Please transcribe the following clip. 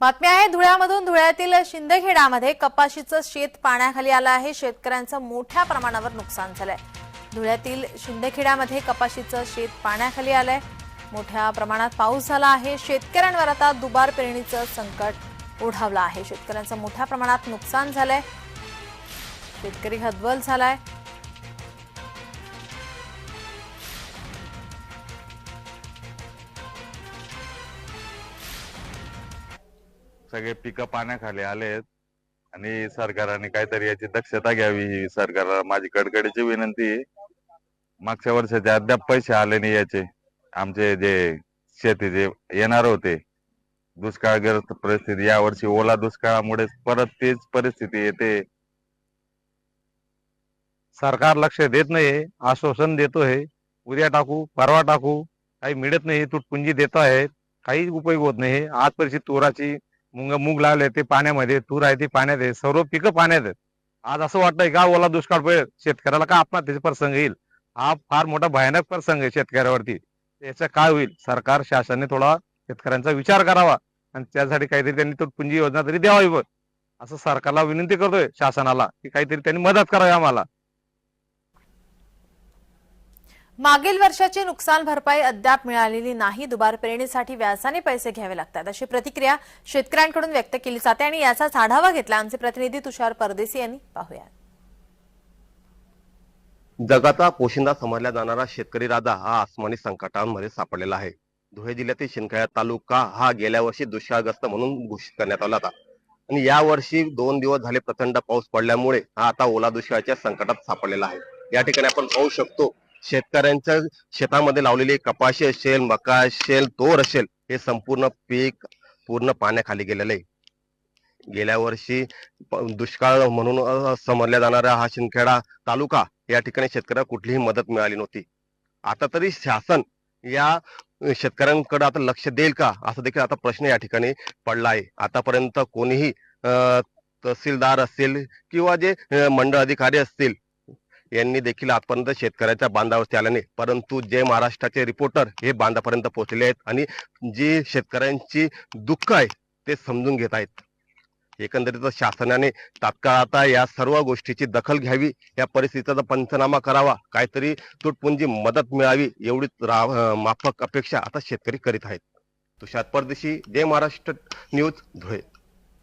बातमी आहे धुळ्यामधून धुळ्यातील शिंदखेडामध्ये कपाशीचं शेत पाण्याखाली आलं आहे. शेतकऱ्यांचं मोठ्या प्रमाणावर नुकसान झालंय. धुळ्यातील शिंदखेडामध्ये कपाशीचं शेत पाण्याखाली आलंय. मोठ्या प्रमाणात पाऊस झाला आहे. शेतकऱ्यांवर आता दुबार पेरणीचं संकट ओढावलं आहे. शेतकऱ्यांचं मोठ्या प्रमाणात नुकसान झालंय. शेतकरी हतबल झालाय. सगळे पिकं पाण्याखाली आलेत आणि सरकारने काहीतरी याची दक्षता घ्यावी ही सरकारला माझी कडकडीची विनंती आहे. मागच्या वर्षाचे अद्याप पैसे आले नाही याचे. आमचे जे शेतीचे येणार होते दुष्काळग्रस्त परिस्थिती यावर्षी ओला दुष्काळामुळे परत तीच परिस्थिती येते. सरकार लक्ष देत नाही आश्वासन देतोय उद्या टाकू परवा टाकू काही मिळत नाही तुटपुंजी देत आहेत काही उपयोग होत नाही. आज परिस्थिती तोराची मुंग मूग लावले ते पाण्यामध्ये तूर आहे ते पाण्यात आहे सर्व पिकं पाण्यात आहेत. आज असं वाटतंय का ओला दुष्काळ पडेल? शेतकऱ्याला का आत्महत्येचा प्रसंग येईल? हा फार मोठा भयानक प्रसंग आहे शेतकऱ्यावरती. याचा काय होईल? सरकार शासनाने थोडा शेतकऱ्यांचा विचार करावा. आणि त्यासाठी काहीतरी त्यांनी तुटपुंजी योजना तरी द्यावी बघ असं सरकारला विनंती करतोय शासनाला की काहीतरी त्यांनी मदत करावी आम्हाला. मागील वर्षाची नुकसान भरपाई अद्याप मिळालेली नाही. दुबार पेरणीसाठी व्यासाने पैसे घ्यावे लागतात. अशी प्रतिक्रिया शेतकऱ्यांकडून व्यक्त केली जाते आणि याचाच आढावा घेतला आमचे प्रतिनिधी तुषार परदेसी यांनी. पाहूया जगाचा पोशिंदा समजला जाणारा शेतकरी राजा हा आसमानी संकटांमध्ये सापडलेला आहे. धुळे जिल्ह्यातील शिंदखेडा तालुका हा गेल्या वर्षी दुष्काळग्रस्त म्हणून घोषित करण्यात आला होता. आणि या वर्षी दोन दिवस झाले प्रचंड पाऊस पडल्यामुळे हा आता ओला दुष्काळाच्या संकटात सापडलेला आहे. या ठिकाणी आपण पाहू शकतो शेतकऱ्यांच्या शेतामध्ये लावलेली कपाशी असेल मका असेल तोर असेल हे संपूर्ण पीक पूर्ण पाण्याखाली गेलेलं आहे. गेल्या वर्षी दुष्काळ म्हणून अ, समजल्या जाणारा हा शिंदखेडा तालुका या ठिकाणी शेतकऱ्याला कुठलीही मदत मिळाली नव्हती. आता तरी शासन या शेतकऱ्यांकडे आता लक्ष देईल का? असं देखील आता प्रश्न या ठिकाणी पडला आहे. आतापर्यंत कोणीही अं, तहसीलदार असतील किंवा जे मंडळ अधिकारी असतील यांनी देखील आजपर्यंत शेतकऱ्याच्या बांधावरती आल्याने नाही. परंतु जे महाराष्ट्राचे रिपोर्टर हे बांधापर्यंत पोहोचले आहेत आणि जी शेतकऱ्यांची दुःख आहे ते समजून घेत आहेत. एकंदरीत शासनाने तात्काळ आता या सर्व गोष्टीची दखल घ्यावी या परिस्थितीचा पंचनामा करावा काहीतरी तुटपुंजी मदत मिळावी एवढीच रा- माफक अपेक्षा आता शेतकरी करीत आहेत. तुषार परदेशी जय महाराष्ट्र न्यूज धुळे.